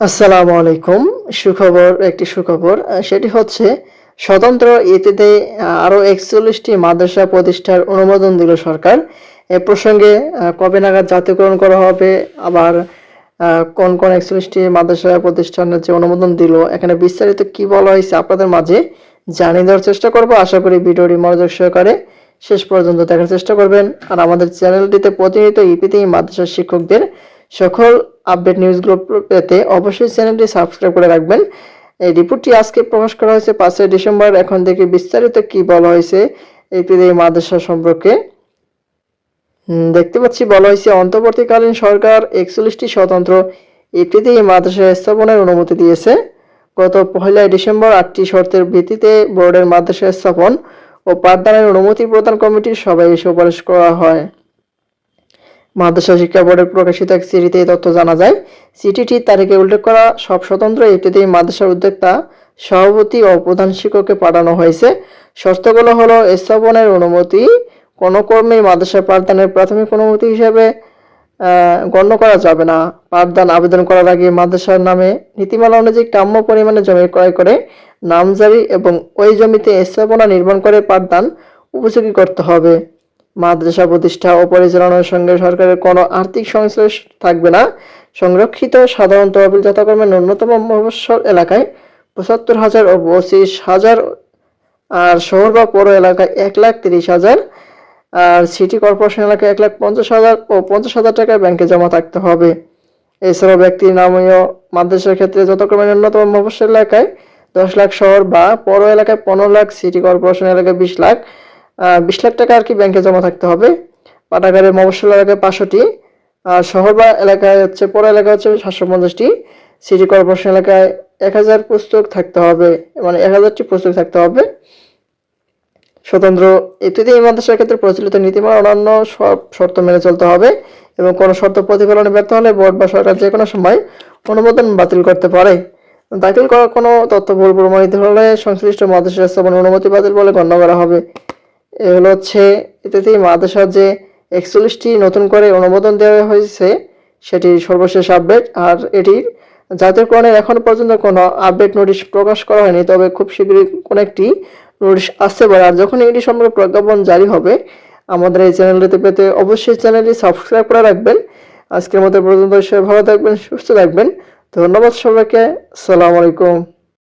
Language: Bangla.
আসসালামু আলাইকুম। সুখবর, একটি সুখবর সেটি হচ্ছে স্বতন্ত্র ইতিতে আরও একচল্লিশটি মাদ্রাসা প্রতিষ্ঠার অনুমোদন দিল সরকার। এ প্রসঙ্গে কবে নাগাদ জাতীয়করণ করা হবে, আবার কোন কোন একচল্লিশটি মাদ্রাসা প্রতিষ্ঠানের যে অনুমোদন দিল, এখানে বিস্তারিত কি বলা হয়েছে আপনাদের মাঝে জানিয়ে দেওয়ার চেষ্টা করব। আশা করি ভিডিওটি মনোযোগ সহকারে শেষ পর্যন্ত দেখার চেষ্টা করবেন। আর আমাদের চ্যানেলটিতে প্রতিনিয়ত ইপিতে মাদ্রাসা শিক্ষকদের সকল আপডেট নিউজগুলো পেতে অবশ্যই চ্যানেলটি সাবস্ক্রাইব করে রাখবেন। এই রিপোর্টটি আজকে প্রকাশ করা হয়েছে পাঁচই ডিসেম্বর। এখন থেকে বিস্তারিত কি বলা হয়েছে ইপিতে মাদ্রাসা সম্পর্কে। দেখতে পাচ্ছি, বলা হয়েছে, অন্তর্বর্তীকালীন সরকার একচল্লিশটি স্বতন্ত্র ইপিতে মাদ্রাসা স্থাপনের অনুমতি দিয়েছে। গত পহেলা ডিসেম্বর আটটি শর্তের ভিত্তিতে বোর্ডের মাদ্রাসা স্থাপন ও পাঠদানের অনুমতি প্রদান কমিটির সভায় সুপারিশ করা হয়। মাদ্রাসা শিক্ষা বোর্ডের প্রকাশিত এক চিঠিতে এই তথ্য জানা যায়। চিঠিটির তারিখে উল্লেখ করা সব স্বতন্ত্র ইত্যাদি মাদ্রাসার উদ্যোক্তা, সভাপতি ও প্রধান শিক্ষককে পাঠানো হয়েছে। শর্তগুলো হলো, স্থাপনের অনুমতি, কোনো কর্মী মাদ্রাসা পাঠদানের প্রাথমিক অনুমতি হিসেবে গণ্য করা যাবে না। পাঠদান আবেদন করার আগে মাদ্রাসার নামে নীতিমালা অনুযায়ী কাম্য পরিমাণে জমি ক্রয় করে, নামজারি এবং ওই জমিতে স্থাপনা নির্মাণ করে পাঠদান উপযোগী করতে হবে। মাদ্রাসা প্রতিষ্ঠা ও পরিচালনার সঙ্গে সরকারের কোনো আর্থিক সংশ্লেষ থাকবে না। সংরক্ষিত সাধারণ তহবিল যথাক্রমে ন্যূনতম মফস্বল এলাকায় পঁচাত্তর হাজার ও পঁচিশ হাজার আর শহর বা পৌর এলাকায় এক লাখ তিরিশ হাজার আর সিটি কর্পোরেশন এলাকায় এক লাখ পঞ্চাশ হাজার ও পঞ্চাশ হাজার টাকা ব্যাংকে জমা থাকতে হবে। এছাড়াও ব্যক্তির নামীয় মাদ্রাসার ক্ষেত্রে যথাক্রমে ন্যূনতম মফস্বল এলাকায় দশ লাখ শহর বা পৌর এলাকায় পনেরো লাখ, সিটি কর্পোরেশন এলাকায় বিশ লাখ বিশ লাখ টাকা আর কি ব্যাংকে জমা থাকতে হবে। পাঠাগারের মফস্বল এলাকায় পাঁচশোটি। আর শহর বা এলাকায় হচ্ছে, পৌর এলাকায় হচ্ছে সাতশো পঞ্চাশটি। সিটি কর্পোরেশন এলাকায় এক হাজার পুস্তক থাকতে হবে মানে এক হাজারটি পুস্তক থাকতে হবে। স্বতন্ত্র ইত্যাদি এই মাদ্রাসার ক্ষেত্রে প্রচলিত নীতিমালা অন্যান্য সব শর্ত মেনে চলতে হবে এবং কোনো শর্ত প্রতিফলনে ব্যর্থ হলে বোর্ড বা সরকার যে কোনো সময় অনুমোদন বাতিল করতে পারে। দাখিল করা কোনো তথ্য ভুল প্রমাণিত হলে সংশ্লিষ্ট মাদ্রাসা স্থাপনের অনুমতি বাতিল বলে গণ্য করা হবে। এ হলো হচ্ছে ইত্যাদি মাদ্রাসার যে একচল্লিশটি নতুন করে অনুমোদন দেওয়া হয়েছে সেটি সর্বশেষ আপডেট আর এটির জাতীয়করণের এখন পর্যন্ত কোনো আপডেট নোটিশ প্রকাশ করা হয়নি, তবে খুব শীঘ্রই কোনো একটি নোটিশ আসতে পারে। আর যখন এটি সম্পর্কে প্রজ্ঞাপন জারি হবে, আমাদের এই চ্যানেলটিতে পেতে অবশ্যই চ্যানেলটি সাবস্ক্রাইব করে রাখবেন। আজকের মতো পর্যন্ত সবাই ভালো থাকবেন, সুস্থ থাকবেন। ধন্যবাদ সবাইকে। আসসালামু আলাইকুম।